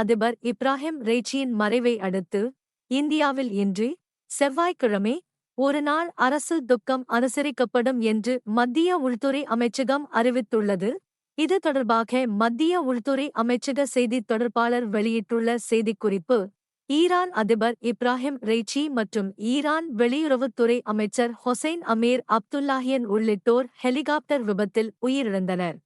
அதிபர் இப்ராஹிம் ரேச்சியின் மறைவை அடுத்து இந்தியாவில் இன்று செவ்வாய்க்கிழமை ஒருநாள் அரசு துக்கம் அனுசரிக்கப்படும் என்று மத்திய உள்துறை அமைச்சகம் அறிவித்துள்ளது. இது தொடர்பாக மத்திய உள்துறை அமைச்சக செய்தித் தொடர்பாளர் வெளியிட்டுள்ள செய்திக்குறிப்பு ஈரான் அதிபர் இப்ராஹிம் ரெய்ச்சி மற்றும் ஈரான் வெளியுறவுத்துறை அமைச்சர் ஹொசைன் அமீர் அப்துல்லாஹியன் உள்ளிட்டோர் ஹெலிகாப்டர் விபத்தில் உயிரிழந்தனர்.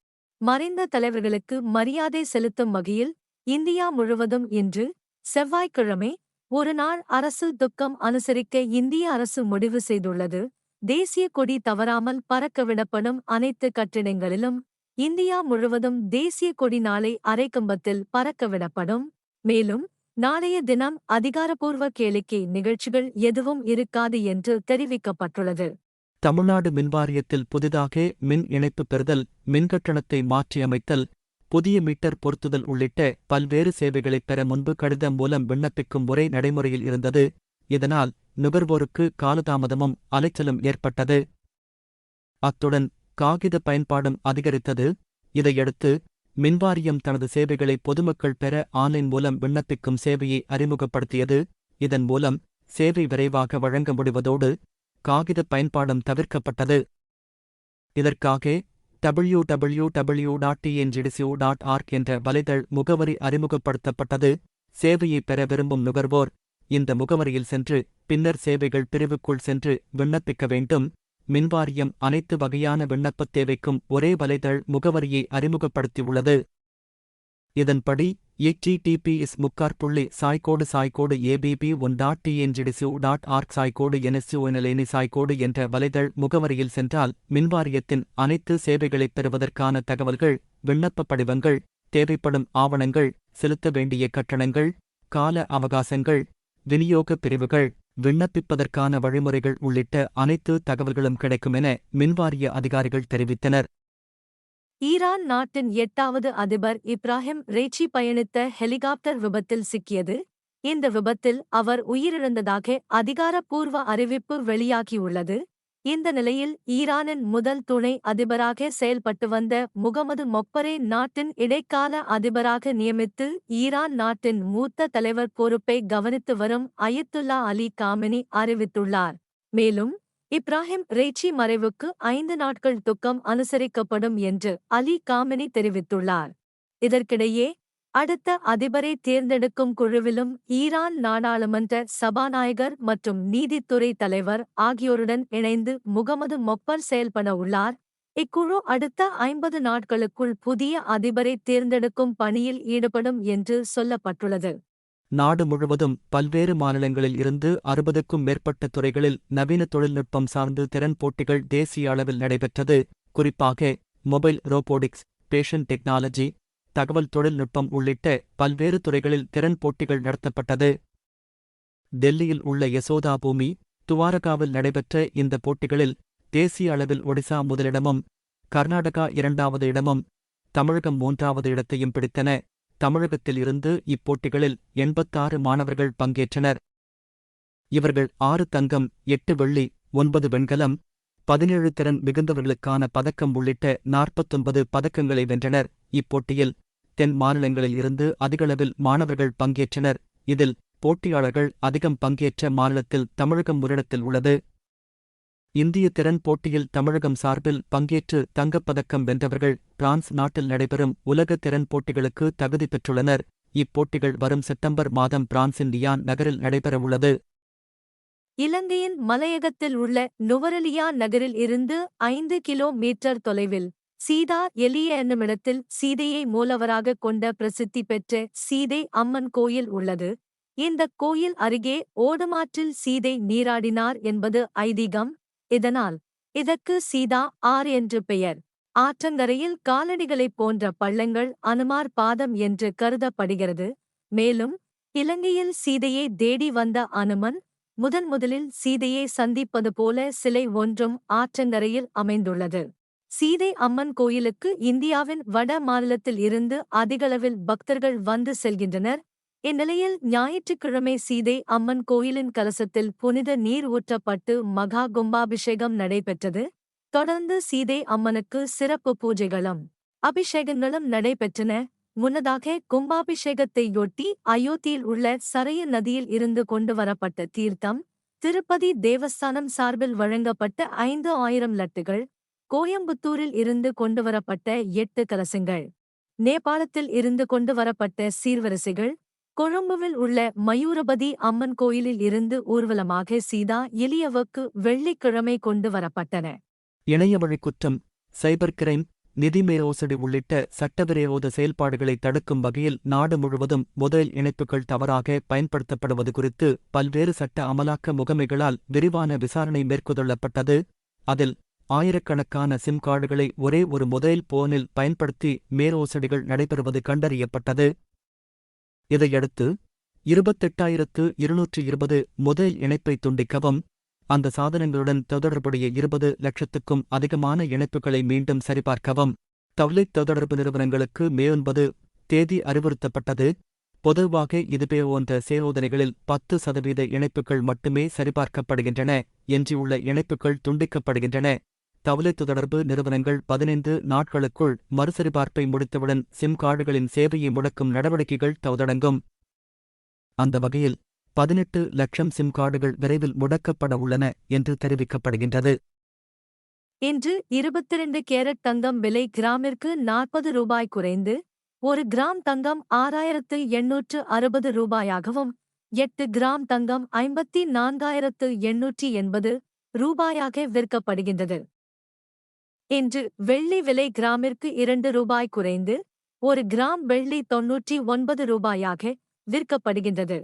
மறைந்த தலைவர்களுக்கு மரியாதை செலுத்தும் வகையில் இந்தியா முழுவதும் இன்று செவ்வாய்க்கிழமை ஒருநாள் அரசு துக்கம் அனுசரிக்க இந்திய அரசு முடிவு செய்துள்ளது. தேசிய கொடி தவறாமல் பறக்கவிடப்படும் அனைத்து கட்டிடங்களிலும் இந்தியா முழுவதும் தேசிய கொடி நாளை அரைக்கம்பத்தில் பறக்கவிடப்படும் மேலும் நாளைய தினம் அதிகாரப்பூர்வ கேளிக்கை நிகழ்ச்சிகள் எதுவும் இருக்காது என்று தெரிவிக்கப்பட்டுள்ளது. தமிழ்நாடு மின்வாரியத்தில் புதிதாக மின் இணைப்பு பெறுதல் மின்கட்டணத்தை மாற்றியமைத்தல் புதிய மீட்டர் பொருத்துதல் உள்ளிட்ட பல்வேறு சேவைகளைப் பெற முன்பு கடிதம் மூலம் விண்ணப்பிக்கும் முறை நடைமுறையில் இருந்தது. இதனால் நுகர்வோருக்கு காலதாமதமும் அலைச்சலும் ஏற்பட்டது. அத்துடன் காகித பயன்பாடும் அதிகரித்தது. இதையடுத்து மின்வாரியம் தனது சேவைகளை பொதுமக்கள் பெற ஆன்லைன் மூலம் விண்ணப்பிக்கும் சேவையை அறிமுகப்படுத்தியது. இதன் மூலம் சேவை விரைவாக வழங்க முடிவதோடு காகித பயன்பாடும் தவிர்க்கப்பட்டது. இதற்காக W W W dot TNGDCU dot org என்ற வலைதள் முகவரி அறிமுகப்படுத்தப்பட்டது. சேவையை பெற விரும்பும் நுகர்வோர் இந்த முகவரியில் சென்று பின்னர் சேவைகள் பிரிவுக்குள் சென்று விண்ணப்பிக்க வேண்டும். மின்வாரியம் அனைத்து வகையான விண்ணப்பத் தேவைக்கும் ஒரே வலைதள் முகவரியை அறிமுகப்படுத்தியுள்ளது. இதன்படி எச்டிடிபிஎஸ் முக்கார் புள்ளி சாய்கோடு சாய்கோடு app one dot TNGDCU dot org சாய்கோடு என்எஸ்யூஎன்எல்ஏனி சாய்கோடு என்ற வலைதள் முகவரியில் சென்றால் மின்வாரியத்தின் அனைத்து சேவைகளைப் பெறுவதற்கான தகவல்கள் விண்ணப்ப படிவங்கள் தேவைப்படும் ஆவணங்கள் செலுத்த வேண்டிய கட்டணங்கள் கால அவகாசங்கள் விநியோக பிரிவுகள் விண்ணப்பிப்பதற்கான வழிமுறைகள் உள்ளிட்ட அனைத்து தகவல்களும் கிடைக்கும் என மின்வாரிய அதிகாரிகள் தெரிவித்தனர் ஈரான் நாட்டின் எட்டாவது அதிபர் இப்ராஹிம் ரேச்சி பயணித்த ஹெலிகாப்டர் விபத்தில் சிக்கியது. இந்த விபத்தில் அவர் உயிரிழந்ததாக அதிகாரப்பூர்வ அறிவிப்பு வெளியாகியுள்ளது. இந்த நிலையில் ஈரானின் முதல் துணை அதிபராக செயல்பட்டு வந்த முகமது மொப்பரே நாட்டின் இடைக்கால அதிபராக நியமித்து ஈரான் நாட்டின் மூத்த தலைவர் பொறுப்பை கவனித்து வரும் அயத்துல்லா அலி காமினி அறிவித்துள்ளார். மேலும் இப்ராஹிம் ரேச்சி மறைவுக்கு ஐந்து நாட்கள் துக்கம் அனுசரிக்கப்படும் என்று அலி காமினி தெரிவித்துள்ளார். இதற்கிடையே அடுத்த அதிபரை தேர்ந்தெடுக்கும் குழுவிலும் ஈரான் நாடாளுமன்ற சபாநாயகர் மற்றும் நீதித்துறை தலைவர் ஆகியோருடன் இணைந்து முகமது மொப்பர் செயல்பட உள்ளார். இக்குழு அடுத்த ஐம்பது நாட்களுக்குள் புதிய அதிபரை தேர்ந்தெடுக்கும் பணியில் ஈடுபடும் என்று சொல்லப்பட்டுள்ளது. நாடு முழுவதும் பல்வேறு மாநிலங்களில் இருந்து அறுபதுக்கும் மேற்பட்ட துறைகளில் நவீன தொழில்நுட்பம் சார்ந்து திறன் போட்டிகள் தேசிய அளவில் நடைபெற்றது. குறிப்பாக மொபைல் ரோபோடிக்ஸ் பேஷன் டெக்னாலஜி தகவல் தொழில்நுட்பம் உள்ளிட்ட பல்வேறு துறைகளில் திறன் போட்டிகள் நடத்தப்பட்டது. டெல்லியில் உள்ள யசோதா பூமி துவாரகாவில் நடைபெற்ற இந்த போட்டிகளில் தேசிய அளவில் ஒடிசா முதலிடமும் கர்நாடகா இரண்டாவது இடமும் தமிழகம் மூன்றாவது இடத்தையும் பிடித்தன. தமிழகத்தில் இருந்து இப்போட்டிகளில் எண்பத்தாறு மாணவர்கள் பங்கேற்றனர். இவர்கள் ஆறு தங்கம் எட்டு வெள்ளி ஒன்பது வெண்கலம் பதினேழு திறன் மிகுந்தவர்களுக்கான பதக்கம் உள்ளிட்ட நாற்பத்தொன்பது பதக்கங்களை வென்றனர். இப்போட்டியில் தென் மாநிலங்களில் இருந்து அதிகளவில் மாணவர்கள் பங்கேற்றனர். இதில் போட்டியாளர்கள் அதிகம் பங்கேற்ற மாநிலத்தில் தமிழகம் முதலிடத்தில் உள்ளது. இந்திய திறன் போட்டியில் தமிழகம் சார்பில் பங்கேற்று தங்கப்பதக்கம் வென்றவர்கள் பிரான்ஸ் நாட்டில் நடைபெறும் உலக திறன் போட்டிகளுக்கு தகுதி பெற்றுள்ளனர். இப்போட்டிகள் வரும் செப்டம்பர் மாதம் பிரான்சின் லியான் நகரில் நடைபெறவுள்ளது. இலங்கையின் மலையகத்தில் உள்ள நுவரலியா நகரில் இருந்து ஐந்து கிலோ மீட்டர் தொலைவில் சீதா எலிய என்னுமிடத்தில் சீதையை மூலவராக கொண்ட பிரசித்தி பெற்ற சீதை அம்மன் கோயில் உள்ளது. இந்தக் கோயில் அருகே ஓடமாற்றில் சீதை நீராடினார் என்பது ஐதீகம். இதனால் இதற்கு சீதா ஆர் என்று பெயர். ஆற்றங்கரையில் காலடிகளைப் போன்ற பள்ளங்கள் அனுமார் பாதம் என்று கருதப்படுகிறது. மேலும் இலங்கையில் சீதையை தேடி வந்த அனுமன் முதன் முதலில் சீதையை சந்திப்பது போல சிலை ஒன்றும் ஆற்றங்கரையில் அமைந்துள்ளது. சீதை அம்மன் கோயிலுக்கு இந்தியாவின் வட மாநிலத்தில் இருந்து அதிகளவில் பக்தர்கள் வந்து செல்கின்றனர். இந்நிலையில் ஞாயிற்றுக்கிழமை சீதை அம்மன் கோயிலின் கலசத்தில் புனித நீர் ஊற்றப்பட்டு மகா கும்பாபிஷேகம் நடைபெற்றது. தொடர்ந்து சீதை அம்மனுக்கு சிறப்பு பூஜைகளும் அபிஷேகங்களும் நடைபெற்றன. முன்னதாக கும்பாபிஷேகத்தையொட்டி அயோத்தியில் உள்ள சரைய நதியில் இருந்து கொண்டு வரப்பட்ட தீர்த்தம் திருப்பதி தேவஸ்தானம் சார்பில் வழங்கப்பட்ட ஐந்து ஆயிரம் லட்டுகள் கோயம்புத்தூரில் இருந்து கொண்டுவரப்பட்ட எட்டு கலசங்கள் நேபாளத்தில் இருந்து கொண்டு வரப்பட்ட சீர்வரிசைகள் கொழும்புவில் உள்ள மயூரபதி அம்மன் கோயிலில் இருந்து ஊர்வலமாக சீதா எலியவுக்கு வெள்ளிக்கிழமை கொண்டு வரப்பட்டன. இணையவழி குற்றம் சைபர் கிரைம் நிதி மேலோசடி உள்ளிட்ட சட்டவிரோத செயல்பாடுகளை தடுக்கும் வகையில் நாடு முழுவதும் முதல் இணைப்புகள் தவறாக பயன்படுத்தப்படுவது குறித்து பல்வேறு சட்ட அமலாக்க முகமைகளால் விரிவான விசாரணை மேற்கொள்ளப்பட்டது அதில் ஆயிரக்கணக்கான சிம் கார்டுகளை ஒரே ஒரு மொபைல் போனில் பயன்படுத்தி மேலோசடிகள் நடைபெறுவது கண்டறியப்பட்டது. இதையடுத்து இருபத்தெட்டாயிரத்து இருநூற்று இருபது முதல் இணைப்பை துண்டிக்கவும் அந்த சாதனங்களுடன் தொடர்புடைய இருபது லட்சத்துக்கும் அதிகமான இணைப்புகளை மீண்டும் சரிபார்க்கவும். தவ்லித் தொடர்பு நிறுவனங்களுக்கு மே ஒன்பது தேதி அறிவுறுத்தப்பட்டது. பொதுவாக இதுபே போன்ற சோதனைகளில் பத்து சதவீத இணைப்புகள் மட்டுமே சரிபார்க்கப்படுகின்றன எஞ்சியுள்ள இணைப்புகள் துண்டிக்கப்படுகின்றன. தொடர்பு நிறுவனங்கள் பதினைந்து நாட்களுக்குள் மறுசரிபார்ப்பை முடித்தவுடன் சிம் கார்டுகளின் சேவையை முடக்கும் நடவடிக்கைகள் தவதடங்கும் அந்த வகையில் பதினெட்டு லட்சம் சிம் கார்டுகள் விரைவில் முடக்கப்பட உள்ளன என்று தெரிவிக்கப்படுகின்றது. இன்று இருபத்திரண்டு கேரட் தங்கம் விலை கிராமிற்கு நாற்பது ரூபாய் குறைந்து ஒரு கிராம் தங்கம் ஆறாயிரத்து எண்ணூற்று அறுபது ரூபாயாகவும் எட்டு கிராம் தங்கம் ஐம்பத்தி நான்காயிரத்து எண்ணூற்றி எண்பது ரூபாயாக விற்கப்படுகின்றது. இன்று வெள்ளி விலை கிராமிற்கு இரண்டு ரூபாய் குறைந்து ஒரு கிராம் வெள்ளி தொன்னூற்றி ஒன்பது ரூபாயாக விற்கப்படுகின்றது.